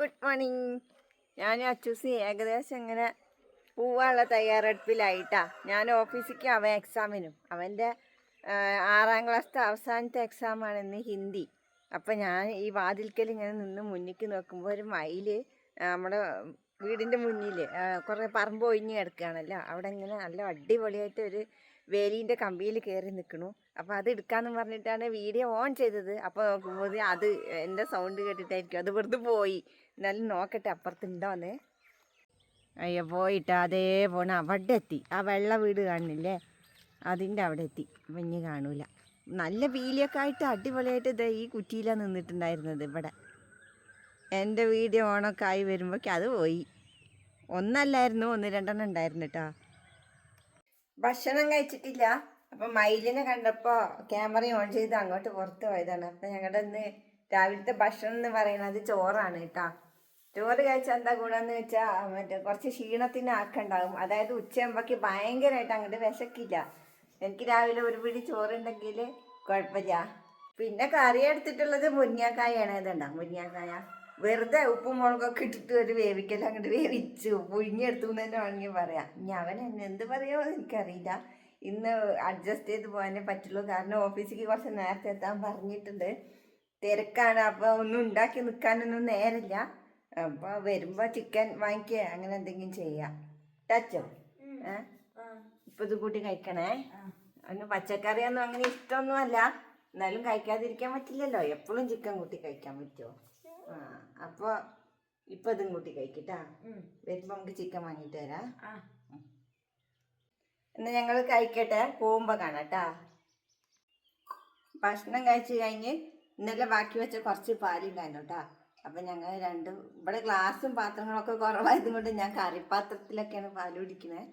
Good morning. ഞാൻ അച്ചൂസി ഏകദേശം ഇങ്ങനെ പോവാനുള്ള തയ്യാറെടുപ്പിലായിട്ടാ. ഞാൻ ഓഫീസിലേക്ക് അവൻ എക്സാമിനും അവന്റെ ആറാം ക്ലാസ്സിലെ അവസാനത്തെ എക്സാമാണ് ഇന്ന് ഹിന്ദി. അപ്പം ഞാൻ ഈ വാതിൽക്കൽ ഇങ്ങനെ നിന്ന് മുന്നിക്ക് നോക്കുമ്പോൾ ഒരു മയിൽ നമ്മുടെ വീടിന്റെ മുന്നിൽ കുറേ പറമ്പ് ഒഴിഞ്ഞ് കിടക്കുകയാണല്ലോ അവിടെ ഇങ്ങനെ നല്ല അടിപൊളിയായിട്ട് ഒരു വേലീന്റെ കമ്പിയിൽ കയറി നിൽക്കണു. അപ്പോൾ അത് എടുക്കാമെന്ന് പറഞ്ഞിട്ടാണ് വീഡിയോ ഓൺ ചെയ്തത്. അപ്പോൾ നോക്കുമ്പോൾ അത് എന്റെ സൗണ്ട് കേട്ടിട്ടായിരിക്കും. അത് വെറുതെ പോയി. എന്നാലും നോക്കട്ടെ അപ്പുറത്തുണ്ടോന്ന്. അയ്യോ പോയിട്ട് അതേ പോണ. അവിടെ എത്തി. ആ വെള്ള വീട് കാണില്ലേ? അതിന്റെ അവിടെ എത്തി. മഞ്ഞ് കാണൂല. നല്ല പീലിയൊക്കെ ആയിട്ട് അടിപൊളിയായിട്ട് ഇതേ ഈ കുറ്റിയിലാണ് നിന്നിട്ടുണ്ടായിരുന്നത് ഇവിടെ. എന്റെ വീഡിയോ ഓണൊക്കെ ആയി വരുമ്പോഴേക്കും അത് പോയി. ഒന്നല്ലായിരുന്നു ഒന്ന് രണ്ടെണ്ണം ഉണ്ടായിരുന്നു കേട്ടോ. ഭക്ഷണം കഴിച്ചിട്ടില്ല. അപ്പം മയിലിനെ കണ്ടപ്പോൾ ക്യാമറ ഓൺ ചെയ്ത് അങ്ങോട്ട് പുറത്ത് പോയതാണ്. അപ്പം ഞങ്ങളുടെ ഇന്ന് രാവിലത്തെ ഭക്ഷണം എന്ന് പറയുന്നത് ചോറാണ് കേട്ടോ ചോറ് കഴിച്ചാൽ എന്താ ഗുണമെന്ന് വെച്ചാൽ മറ്റേ കുറച്ച് ക്ഷീണത്തിന് ആക്കുണ്ടാകും അതായത് ഉച്ചയാകുമ്പോഴേക്ക് ഭയങ്കരമായിട്ട് അങ്ങോട്ട് വിശക്കില്ല. എനിക്ക് രാവിലെ ഒരു പിടി ചോറുണ്ടെങ്കിൽ കുഴപ്പമില്ല. പിന്നെ കറി എടുത്തിട്ടുള്ളത് മുരിങ്ങാക്കായാണ്. ഇതുണ്ടാ മുരിങ്ങാക്കായ? വെറുതെ ഉപ്പും മുളകൊക്കെ ഇട്ടിട്ട് ഒരു വേവിക്കൽ അങ്ങോട്ട് വേവിച്ചു പുഴുങ്ങിയെടുത്തു എന്ന് തന്നെ വേണമെങ്കിൽ പറയാം. ഇനി അവൻ എന്നെ എന്ത് പറയുമോ എനിക്കറിയില്ല. ഇന്ന് അഡ്ജസ്റ്റ് ചെയ്ത് പോകാനേ പറ്റുള്ളൂ. കാരണം ഓഫീസിലേക്ക് കുറച്ച് നേരത്തെ എത്താൻ പറഞ്ഞിട്ടുണ്ട്. തിരക്കാണ്. അപ്പോൾ ഒന്നും ഉണ്ടാക്കി നിൽക്കാനൊന്നും നേരമില്ല. അപ്പോൾ വരുമ്പോൾ ചിക്കൻ വാങ്ങിക്കുക അങ്ങനെ എന്തെങ്കിലും ചെയ്യാം. ടച്ചോ? ഏ? ഇപ്പം ഇത് കൂട്ടി കഴിക്കണേ? അവന് പച്ചക്കറിയൊന്നും അങ്ങനെ ഇഷ്ടമൊന്നുമല്ല എന്നാലും കഴിക്കാതിരിക്കാൻ പറ്റില്ലല്ലോ. എപ്പോഴും ചിക്കൻ കൂട്ടി കഴിക്കാൻ പറ്റുമോ? ആ. അപ്പോൾ ഇപ്പം ഇതും കൂട്ടി കഴിക്കട്ടാ. വരുമ്പോൾ നമുക്ക് ചിക്കൻ വാങ്ങിയിട്ട് തരാം. എന്നാ ഞങ്ങൾ കഴിക്കട്ടെ പോകുമ്പോൾ കാണാം കേട്ടാ ഭക്ഷണം കഴിച്ചു കഴിഞ്ഞ് ഇന്നലെ ബാക്കി വെച്ച കുറച്ച് പാലും കേട്ടാ അപ്പം ഞങ്ങൾ രണ്ട് ഇവിടെ ഗ്ലാസും പാത്രങ്ങളൊക്കെ കുറവായത് കൊണ്ട് ഞാൻ കറിപ്പാത്രത്തിലൊക്കെയാണ് പാൽ കുടിക്കുന്നത്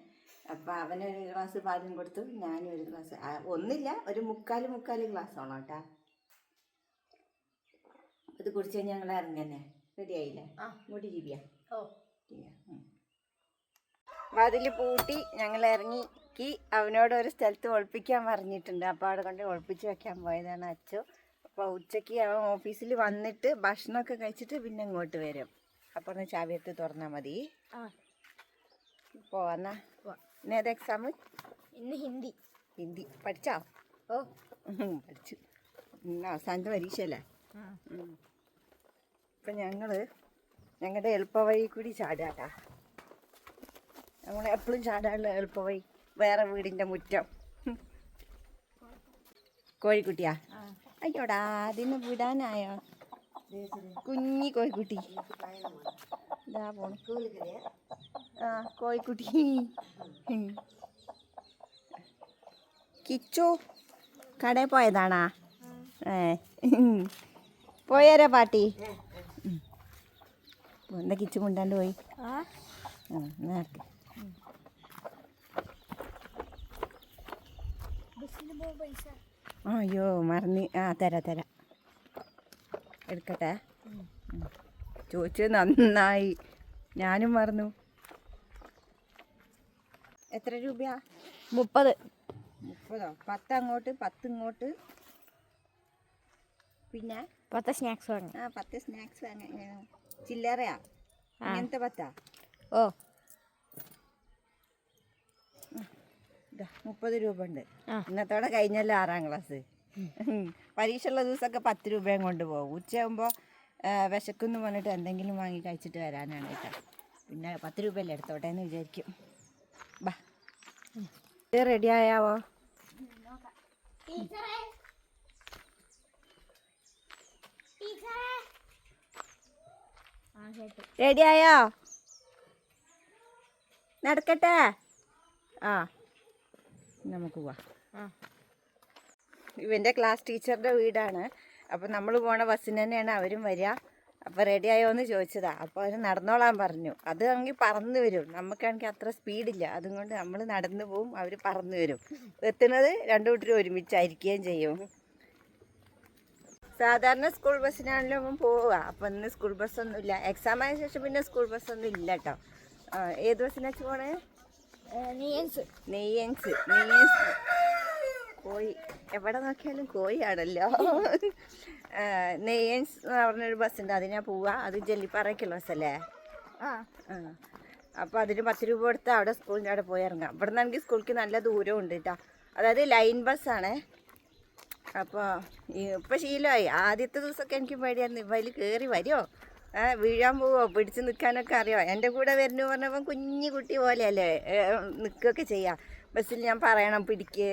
അപ്പം അവനൊരു ഗ്ലാസ് പാലും കൊടുത്തു ഞാനും ഒരു ഗ്ലാസ്. ഒന്നില്ല ഒരു മുക്കാൽ മുക്കാൽ ഗ്ലാസ് കേട്ടാ ഇത് കുടിച്ച് ഞങ്ങൾ ഇറങ്ങന്നെ. റെഡി ആയില്ലേ? ആ. മുടി ജീവിയാ. ഓ. വാതിൽ പൂട്ടി ഞങ്ങൾ ഇറങ്ങിക്ക്. അവനോട് ഒരു സ്ഥലത്ത് ഒളിപ്പിക്കാൻ പറഞ്ഞിട്ടുണ്ട്. അപ്പോൾ അവിടെ കൊണ്ട് ഒളിപ്പിച്ച് വെക്കാൻ പോയതാണ് അച്ചു. അപ്പോൾ ഉച്ചയ്ക്ക് അവൻ ഓഫീസിൽ വന്നിട്ട് ഭക്ഷണമൊക്കെ കഴിച്ചിട്ട് പിന്നെ ഇങ്ങോട്ട് വരും. അപ്പോൾ ഒന്ന് ചാവി എടുത്ത് തുറന്നാൽ മതി. ആ. പോവാന്നാ പോവാം. ഇന്ന് ഏത് എക്സാം ഇന്ന് ഹിന്ദി. ഹിന്ദി. പഠിച്ചോ? ഓ. പഠിച്ചു. ഇന്ന് അവസാനത്തെ പരീക്ഷയല്ലേ? അപ്പം ഞങ്ങൾ ഞങ്ങളുടെ എളുപ്പവഴി കൂടി ചാടാട്ടാ. നമ്മൾ എപ്പോഴും ചാടാനുള്ള എളുപ്പവഴി. വേറെ വീടിന്റെ മുറ്റം. കോഴിക്കുട്ടിയാ? അയ്യോടാ അതിന് വിടാനായോ? കുഞ്ഞി കോഴിക്കുട്ടി. ആ കോഴിക്കുട്ടി. കിച്ചു കടയിൽ പോയതാണാ? ഏ പോയാരാ പാട്ടി. എന്താ കിച്ചു കൊണ്ടാണ്ട് പോയി? അയ്യോ മറന്ന്. ആ തരാ തരാ. എടുക്കട്ടെ? ചോദിച്ചത് നന്നായി. ഞാനും മറന്നു. എത്ര രൂപയാ? മുപ്പത്. മുപ്പതോ? പത്ത് അങ്ങോട്ട് പത്ത് ഇങ്ങോട്ട് പിന്നെ? പത്ത് സ്നാക്സ് വാങ്ങി. ആ പത്ത് സ്നാക്സ് വാങ്ങി. ചില്ലറയാ. അങ്ങനത്തെ പത്താ? ഓ. മുപ്പത് രൂപ ഉണ്ട് ഇന്നത്തോടെ കഴിഞ്ഞല്ലോ ആറാം ക്ലാസ്. പരീക്ഷ ഉള്ള ദിവസമൊക്കെ പത്ത് രൂപയും കൊണ്ട് പോകും. ഉച്ചയാകുമ്പോൾ വിശക്കുന്നു പറഞ്ഞിട്ട് എന്തെങ്കിലും വാങ്ങി കഴിച്ചിട്ട് വരാനാണ് കേട്ടോ. പിന്നെ പത്ത് രൂപയല്ലേ എടുത്തോട്ടെ എന്ന് വിചാരിക്കും. ബാ. ഇത് റെഡി ആയാവോ? ടീച്ചറേ ആ കേട്ടു റെഡി ആയോ നടക്കട്ടെ? ആ. നമുക്ക് പോവാം. ഇവന്റെ ഇവന്റെ ക്ലാസ് ടീച്ചറുടെ വീടാണ്. അപ്പോൾ നമ്മൾ പോണ ബസ്സിന് തന്നെയാണ് അവരും വരിക. അപ്പോൾ റെഡി ആയോ എന്ന് ചോദിച്ചതാ. അപ്പോൾ അവർ നടന്നോളാൻ പറഞ്ഞു. അത് അങ്ങ് പറന്ന് വരും. നമുക്കാണെങ്കിൽ അത്ര സ്പീഡില്ല. അതുകൊണ്ട് നമ്മൾ നടന്നു പോവും അവർ പറന്ന് വരും. എത്തുന്നത് രണ്ടു കൂട്ടരും ഒരുമിച്ചായിരിക്കുകയും ചെയ്യും. സാധാരണ സ്കൂൾ ബസ്സിനാണല്ലോ അവൻ പോവുക. അപ്പം ഇന്ന് സ്കൂൾ ബസ്സൊന്നും ഇല്ല. എക്സാം ആയ ശേഷം പിന്നെ സ്കൂൾ ബസ്സൊന്നും ഇല്ല കേട്ടോ ഏത് ബസ്സിനാ പോണേ? നെയ്യൻസ് നെയ്യൻസ് നെയ്യൻസ് കോഴി. എവിടെ നോക്കിയാലും കോഴിയാണല്ലോ. നെയ്യൻസ് എന്ന് പറഞ്ഞൊരു ബസ്സുണ്ട് അതിനാ പോവുക. അത് ജല്ലിപ്പാറയ്ക്കുള്ള ബസ്സല്ലേ ആ. ആ. അപ്പോൾ അതിന് പത്ത് രൂപ കൊടുത്ത് അവിടെ സ്കൂളിന്റെ അവിടെ പോയി ഇറങ്ങാം. ഇവിടെ നിന്നാണെങ്കിൽ സ്കൂളിലേക്ക് നല്ല ദൂരം ഉണ്ട് കേട്ടോ അതായത് ലൈൻ ബസ്സാണേ അപ്പോൾ ഇപ്പം ശീലമായി ആദ്യത്തെ ദിവസമൊക്കെ എനിക്ക് പേടിയായിരുന്നു അതിൽ കയറി വരുമോ വീഴാൻ പോവോ? പിടിച്ച് നിൽക്കാനൊക്കെ അറിയോ? എന്റെ കൂടെ വരുന്നു പറഞ്ഞപ്പം കുഞ്ഞു കുട്ടി പോലെയല്ലേ നിൽക്കുകയൊക്കെ ചെയ്യാം. ബസ്സിൽ ഞാൻ പറയണം പിടിക്ക്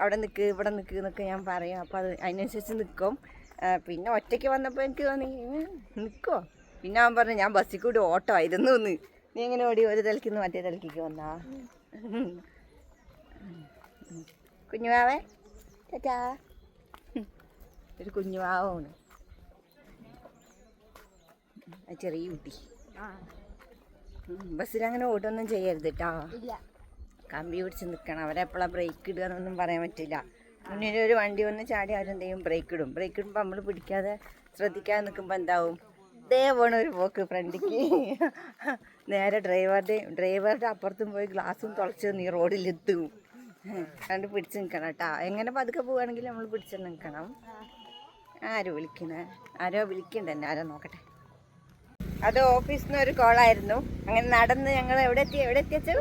അവിടെ നിൽക്ക് ഇവിടെ നിൽക്ക് എന്നൊക്കെ ഞാൻ പറയും. അപ്പോൾ അത് അതിനനുസരിച്ച് നിൽക്കും. പിന്നെ ഒറ്റയ്ക്ക് വന്നപ്പോൾ എനിക്ക് തോന്നി നിൽക്കുമോ പിന്നെ അവൻ പറഞ്ഞു ഞാൻ ബസ്സിൽ കൂടി ഓട്ടോ ആയിരുന്നു എന്ന്. നീ എങ്ങനെ ഓടി? ഒരു തലക്കിൽ നിന്ന് മറ്റേ തലക്കിക്ക് വന്നാ? കുഞ്ഞുവാവേ ചേച്ചാ ഒരു കുഞ്ഞുവാവാണ് ആ ചെറിയ കുട്ടി. ബസ്സിൽ ബസ്സിലങ്ങനെ ഓട്ടൊന്നും ചെയ്യരുത് കേട്ടോ കമ്പി പിടിച്ച് നിൽക്കണം അവരെപ്പോഴാണ് ബ്രേക്ക് ഇടുക എന്നൊന്നും പറയാൻ പറ്റില്ല. മുന്നിൽ ഒരു വണ്ടി വന്ന് ചാടി അവരെന്ത് ചെയ്യും ബ്രേക്ക് ഇടും. ബ്രേക്ക് ഇടുമ്പോൾ നമ്മൾ പിടിക്കാതെ ശ്രദ്ധിക്കാതെ നിൽക്കുമ്പോൾ എന്താവും? ഇതേ പോണ ഒരു പോക്ക് ഫ്രണ്ടിക്ക്. നേരെ ഡ്രൈവറുടെ ഡ്രൈവറുടെ അപ്പുറത്തും പോയി ഗ്ലാസും തുളച്ച് നീ റോഡിലെത്തും കണ്ട് പിടിച്ച് നിൽക്കണം കേട്ടോ എങ്ങനെ പതുക്കെ പോവുകയാണെങ്കിൽ നമ്മൾ പിടിച്ച് നിൽക്കണം ആരോ വിളിക്കണേ? ആരോ വിളിക്കണ്ട എന്നെ. ആരോ നോക്കട്ടെ. അത് ഓഫീസിൽ നിന്ന് ഒരു കോളായിരുന്നു. അങ്ങനെ നടന്ന് ഞങ്ങൾ എവിടെ എത്തി? എവിടെ എത്തിയച്ചു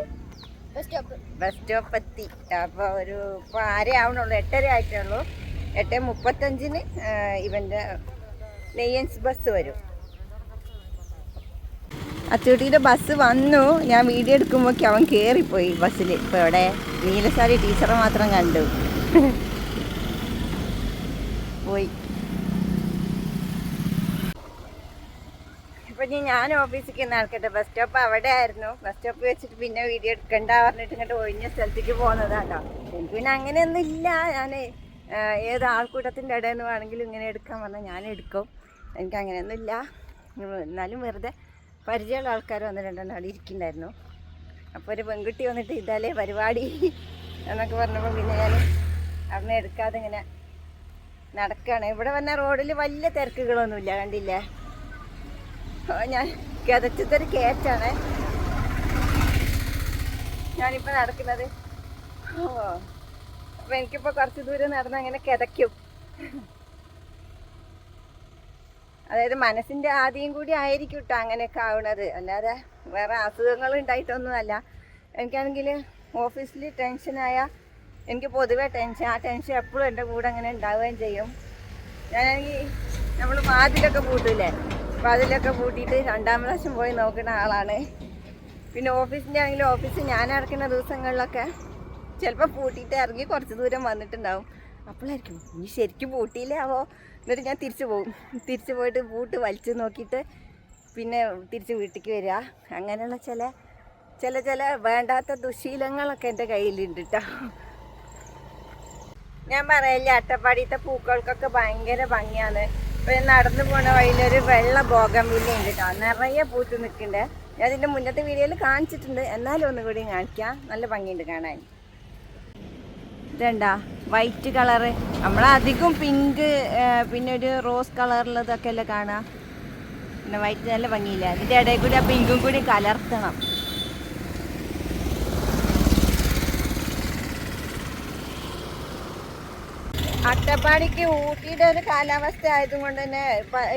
ബസ് സ്റ്റോപ്പ് ബസ് സ്റ്റോപ്പ് എത്തി. അപ്പോൾ ഒരു ഇപ്പോൾ ആരേ ആവണുള്ളൂ? എട്ടര ആയിട്ടുള്ളൂ എട്ട് മുപ്പത്തഞ്ചിന് ഇവന്റെ നെയ്യൻസ് ബസ് വരും. അച്ചൂട്ടിയുടെ ബസ് വന്നു. ഞാൻ വീഡിയോ എടുക്കുമ്പോൾ അവൻ കയറിപ്പോയി ബസ്സിൽ ഇപ്പോൾ ഇവിടെ നീലസാരി ടീച്ചറെ മാത്രം കണ്ടു. പോയി. ഇപ്പൊ ഞാൻ ഞാൻ ഓഫീസിലേക്ക് നടക്കട്ടെ. ബസ് സ്റ്റോപ്പ് അവിടെ ആയിരുന്നു. ബസ് സ്റ്റോപ്പ് വെച്ചിട്ട് പിന്നെ വീഡിയോ എടുക്കണ്ട പറഞ്ഞിട്ട് ഇങ്ങോട്ട് ഒഴിഞ്ഞ സ്ഥലത്തേക്ക് പോകുന്നതാട്ടോ എനിക്ക് പിന്നെ അങ്ങനെയൊന്നും ഇല്ല. ഞാൻ ഏത് ആൾക്കൂട്ടത്തിന്റെ ഇടയിൽ നിന്ന് വേണമെങ്കിലും ഇങ്ങനെ എടുക്കാൻ പറഞ്ഞാൽ ഞാൻ എടുക്കും. എനിക്ക് അങ്ങനെയൊന്നും ഇല്ല. എന്നാലും വെറുതെ പരിചയമുള്ള ആൾക്കാർ വന്ന് രണ്ടെണ്ണം അവിടെ ഇരിക്കുന്നുണ്ടായിരുന്നു. അപ്പോൾ ഒരു പെൺകുട്ടി വന്നിട്ട് ഇതാലേ പരിപാടി എന്നൊക്കെ പറഞ്ഞപ്പോൾ പിന്നെ ഞാൻ അവിടെ എടുക്കാതെ ഇങ്ങനെ നടക്കുകയാണ് ഇവിടെ വന്ന റോഡിൽ വലിയ തിരക്കുകളൊന്നുമില്ല. കണ്ടില്ലേ? ഞാൻ കിതച്ചത്തൊരു കയറ്റാണ് ഞാനിപ്പോൾ നടക്കുന്നത്. അപ്പം എനിക്കിപ്പോൾ കുറച്ച് ദൂരം നടന്ന് അങ്ങനെ കിതയ്ക്കും. അതായത് മനസ്സിന്റെ ആദ്യം കൂടി ആയിരിക്കും കേട്ടോ അങ്ങനെയൊക്കെ ആവണത്. അല്ലാതെ വേറെ അസുഖങ്ങൾ ഉണ്ടായിട്ടൊന്നുമല്ല. എനിക്കാണെങ്കിൽ ഓഫീസിൽ ടെൻഷനായ എനിക്ക് പൊതുവേ ടെൻഷൻ ആ ടെൻഷൻ എപ്പോഴും എന്റെ കൂടെ അങ്ങനെ ഉണ്ടാവുകയും ചെയ്യും. ഞാനാണെങ്കിൽ നമ്മൾ വാതിലൊക്കെ പൂട്ടില്ലേ? വാതിലൊക്കെ പൂട്ടിയിട്ട് രണ്ടാം പ്രാവശ്യം പോയി നോക്കുന്ന ആളാണ്. പിന്നെ ഓഫീസിന്റെ ആണെങ്കിലും ഓഫീസ് ഞാൻ ഇറക്കുന്ന ദിവസങ്ങളിലൊക്കെ ചിലപ്പോൾ പൂട്ടിയിട്ട് ഇറങ്ങി കുറച്ച് ദൂരം വന്നിട്ടുണ്ടാവും. അപ്പോഴായിരിക്കും ഇനി ശരിക്കും പൂട്ടിയില്ലേ ആവോ? എന്നിട്ട് ഞാൻ തിരിച്ചു പോകും തിരിച്ചു പോയിട്ട് പൂട്ട് വലിച്ചു നോക്കിയിട്ട് പിന്നെ തിരിച്ച് വീട്ടിലേക്ക് വരിക അങ്ങനെയുള്ള ചില ചില ചില വേണ്ടാത്ത ദുശീലങ്ങളൊക്കെ എന്റെ കയ്യിലുണ്ട് കേട്ടോ ഞാൻ പറയില്ല അട്ടപ്പാടിയത്തെ പൂക്കൾക്കൊക്കെ ഭയങ്കര ഭംഗിയാണ്. ഇപ്പൊ നടന്നു പോണ വഴിയിലൊരു വെള്ള ഭോഗം വില്ലയുണ്ട് കേട്ടോ നിറയെ പൂത്ത് നിൽക്കുന്നുണ്ട് ഞാൻ ഇതിന്റെ മുന്നത്തെ വീഡിയോയിൽ കാണിച്ചിട്ടുണ്ട്. എന്നാലും ഒന്നുകൂടി കാണിക്കാം. നല്ല ഭംഗിയുണ്ട് കാണാൻ. ഇതെന്താ? വൈറ്റ് കളറ് നമ്മളധികം പിങ്ക് പിന്നെ ഒരു റോസ് കളറുള്ളതൊക്കെ അല്ലേ കാണാം? പിന്നെ വൈറ്റ് നല്ല ഭംഗിയില്ല? അതിന്റെ ഇടയിൽ കൂടി ആ പിങ്കും കൂടി കലർത്തണം. അട്ടപ്പാടിക്ക് ഊട്ടിയുടെ ഒരു കാലാവസ്ഥ ആയതുകൊണ്ട് തന്നെ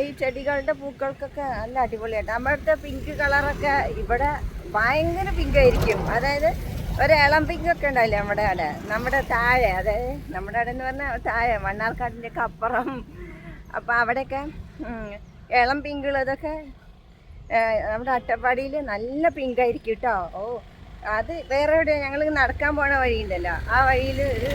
ഈ ചെടികളുടെ പൂക്കൾക്കൊക്കെ നല്ല അടിപൊളിയായിട്ട്. നമ്മുടെ പിങ്ക് കളറൊക്കെ ഇവിടെ ഭയങ്കര പിങ്ക് ആയിരിക്കും. അതായത് ഒരു ഇളം പിങ്ക് ഒക്കെ നമ്മുടെ അവിടെ? നമ്മുടെ താഴെ അതായത് നമ്മുടെ അവിടെ എന്ന് പറഞ്ഞാൽ താഴെ മണ്ണാർക്കാടിന്റെ ഒക്കെ അപ്പുറം. അപ്പോൾ അവിടെയൊക്കെ ഇളം പിങ്കുള്ളതൊക്കെ നമ്മുടെ അട്ടപ്പാടിയിൽ നല്ല പിങ്ക് ആയിരിക്കും കേട്ടോ ഓ അത് വേറെ എവിടെയാണ് ഞങ്ങൾ നടക്കാൻ പോണ വഴിയുണ്ടല്ലോ. ആ വഴിയിൽ ഒരു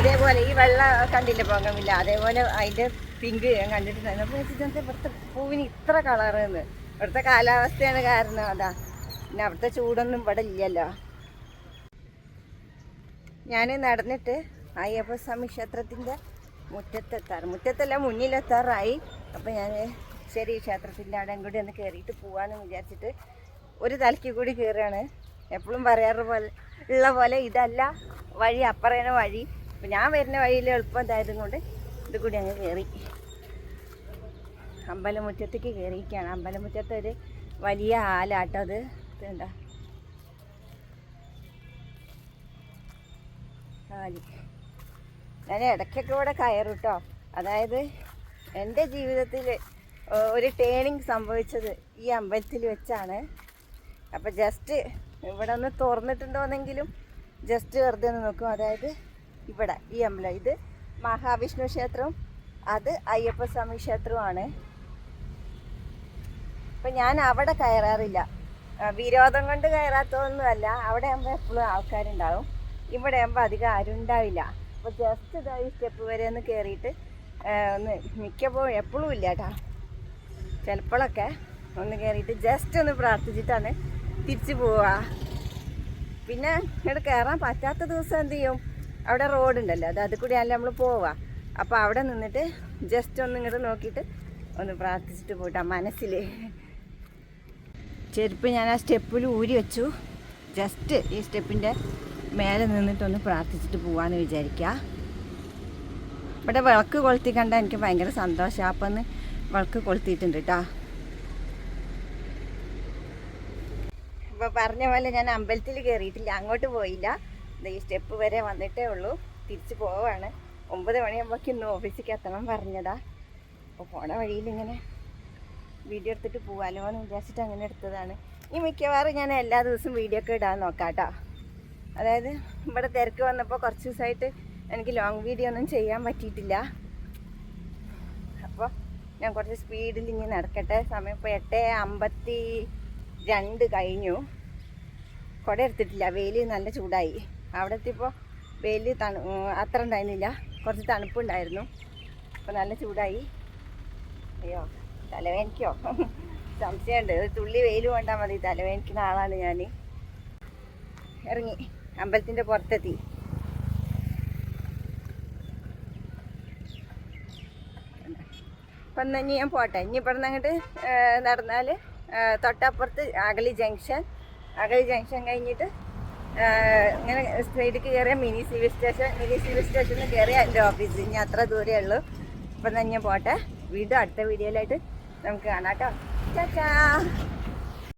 ഇതേപോലെ ഈ വെള്ള കണ്ടില്ല പോകമില്ല അതേപോലെ അതിന്റെ പിങ്ക് ഞാൻ കണ്ടിട്ടുണ്ടായിരുന്നു അപ്പോൾ വെച്ചിട്ട് ഇവിടുത്തെ പൂവിന് ഇത്ര കളറെന്ന് ഇവിടുത്തെ കാലാവസ്ഥയാണ് കാരണം അതാ. പിന്നെ അവിടുത്തെ ചൂടൊന്നും ഇവിടെ ഇല്ലല്ലോ. ഞാൻ നടന്നിട്ട് അയ്യപ്പ സ്വാമി ക്ഷേത്രത്തിന്റെ മുറ്റത്തെത്താറ്. മുറ്റത്തല്ല മുന്നിലെത്താറായി. അപ്പോൾ ഞാൻ ശരി ക്ഷേത്രത്തിന്റെ അവിടെ കൂടി ഒന്ന് കയറിയിട്ട് പോവാന്ന് വിചാരിച്ചിട്ട് ഒരു തലയ്ക്ക് കൂടി കയറുകയാണ് എപ്പോഴും പറയാറ് പോലെ ഉള്ള പോലെ ഇതല്ല. വഴി അപ്പറേന വഴി. അപ്പം ഞാൻ വരുന്ന വഴിയിൽ എളുപ്പം ഇതായതും കൊണ്ട് ഇത് കൂടി അങ്ങ് കയറി അമ്പലമുറ്റത്തേക്ക് കയറിയിരിക്കുകയാണ് അമ്പലമുറ്റത്ത് ഒരു വലിയ ആലാട്ടോ അത്. ഇതെന്താ ആലി ഞാൻ ഇടയ്ക്കൊക്കെ ഇവിടെ കയറും കേട്ടോ അതായത് എന്റെ ജീവിതത്തിൽ ഒരു ടേണിങ് സംഭവിച്ചത് ഈ അമ്പലത്തിൽ വെച്ചാണ്. അപ്പോൾ ജസ്റ്റ് ഇവിടെ ഒന്ന് തുറന്നിട്ടുണ്ടോന്നെങ്കിലും ജസ്റ്റ് വെറുതെ ഒന്ന് നോക്കും. അതായത് ഇവിടെ ഈ അമ്പലം. ഇത് മഹാവിഷ്ണു ക്ഷേത്രം അത് അയ്യപ്പസ്വാമി ക്ഷേത്രവുമാണ്. അപ്പം ഞാൻ അവിടെ കയറാറില്ല. വിരോധം കൊണ്ട് കയറാത്തതൊന്നുമല്ല. അവിടെ ആകുമ്പോൾ എപ്പോഴും ആൾക്കാരുണ്ടാവും. ഇവിടെ ആകുമ്പോൾ അധികം ആരും ഉണ്ടാവില്ല. അപ്പോൾ ജസ്റ്റ് ഇതാ ഈ സ്റ്റെപ്പ് വരെ ഒന്ന് കയറിയിട്ട് ഒന്ന് മിക്കപ്പോഴും എപ്പോഴും ഇല്ല കേട്ടോ ചിലപ്പോഴൊക്കെ ഒന്ന് കയറിയിട്ട് ജസ്റ്റ് ഒന്ന് പ്രാർത്ഥിച്ചിട്ടാണ് തിരിച്ചു പോവുക പിന്നെ ഇങ്ങോട്ട് കയറാൻ പറ്റാത്ത ദിവസം എന്ത് ചെയ്യും? അവിടെ റോഡുണ്ടല്ലോ അത് അതിൽ കൂടിയല്ല നമ്മൾ പോവാം. അപ്പോൾ അവിടെ നിന്നിട്ട് ജസ്റ്റ് ഒന്ന് ഇങ്ങോട്ട് നോക്കിയിട്ട് ഒന്ന് പ്രാർത്ഥിച്ചിട്ട് പോയിട്ടാ മനസ്സിൽ ചെരുപ്പ് ഞാൻ ആ സ്റ്റെപ്പിൽ ഊരി വെച്ചു. ജസ്റ്റ് ഈ സ്റ്റെപ്പിന്റെ മേലെ നിന്നിട്ടൊന്ന് പ്രാർത്ഥിച്ചിട്ട് പോവാന്ന് വിചാരിക്കുക ഇവിടെ വിളക്ക് കൊളുത്തി കണ്ടാൽ എനിക്ക് ഭയങ്കര സന്തോഷം. അപ്പം ഒന്ന് വിളക്ക് കൊളുത്തിയിട്ടുണ്ട് കേട്ടോ അപ്പോൾ പറഞ്ഞ പോലെ ഞാൻ അമ്പലത്തിൽ കയറിയിട്ടില്ല അങ്ങോട്ട് പോയില്ല. ഈ സ്റ്റെപ്പ് വരെ വന്നിട്ടേ ഉള്ളൂ. തിരിച്ചു പോവാണ്. ഒമ്പത് മണിയാകുമ്പോഴേക്കും ഇന്ന് ഓഫീസിലേക്ക് എത്തണം പറഞ്ഞതാ. അപ്പോൾ പോണ വഴിയിൽ ഇങ്ങനെ വീഡിയോ എടുത്തിട്ട് പോവാലോ എന്ന് വിചാരിച്ചിട്ട് അങ്ങനെ എടുത്തതാണ്. ഈ മിക്കവാറും ഞാൻ എല്ലാ ദിവസവും വീഡിയോ ഒക്കെ ഇടാൻ നോക്കാട്ടോ. അതായത് ഇവിടെ തിരക്ക് വന്നപ്പോൾ കുറച്ച് ദിവസമായിട്ട് എനിക്ക് ലോങ് വീഡിയോ ഒന്നും ചെയ്യാൻ പറ്റിയിട്ടില്ല. അപ്പോൾ ഞാൻ കുറച്ച് സ്പീഡിൽ ഇനി നടക്കട്ടെ. സമയം ഇപ്പോൾ എട്ട് അമ്പത്തി രണ്ട് കഴിഞ്ഞു. കുട എടുത്തിട്ടില്ല. വെയിൽ നല്ല ചൂടായി. അവിടെ എത്തിയപ്പോൾ വെയിൽ തണു അത്ര ഉണ്ടായിരുന്നില്ല. കുറച്ച് തണുപ്പുണ്ടായിരുന്നു. അപ്പോൾ നല്ല ചൂടായി. അയ്യോ തലവേനിക്കോ സംശയമുണ്ട്. ഒരു തുള്ളി വെയിൽ കൊണ്ടാൽ മതി. തലവേനിക്കുന്ന ആളാണ് ഞാൻ ഇറങ്ങി. അമ്പലത്തിന്റെ പുറത്തെത്തി. അപ്പം ഇനി ഞാൻ പോട്ടെ. ഇനി ഇപ്പം അങ്ങോട്ട് നടന്നാൽ തൊട്ടപ്പുറത്ത് അഗളി ജംഗ്ഷൻ. അഗളി ജംഗ്ഷൻ കഴിഞ്ഞിട്ട് ഇങ്ങനെ സ്ട്രൈറ്റ് കയറിയ mini civil station mini civil സ്റ്റേഷനിൽ കയറിയ എന്റെ ഓഫീസ് ഇനി അത്ര ദൂരമേ ഉള്ളൂ. ഇപ്പം തന്നെ പോട്ടെ. വീണ്ടും അടുത്ത വീഡിയോയിലായിട്ട് നമുക്ക് കാണാം കേട്ടോ. ചാച്ചാ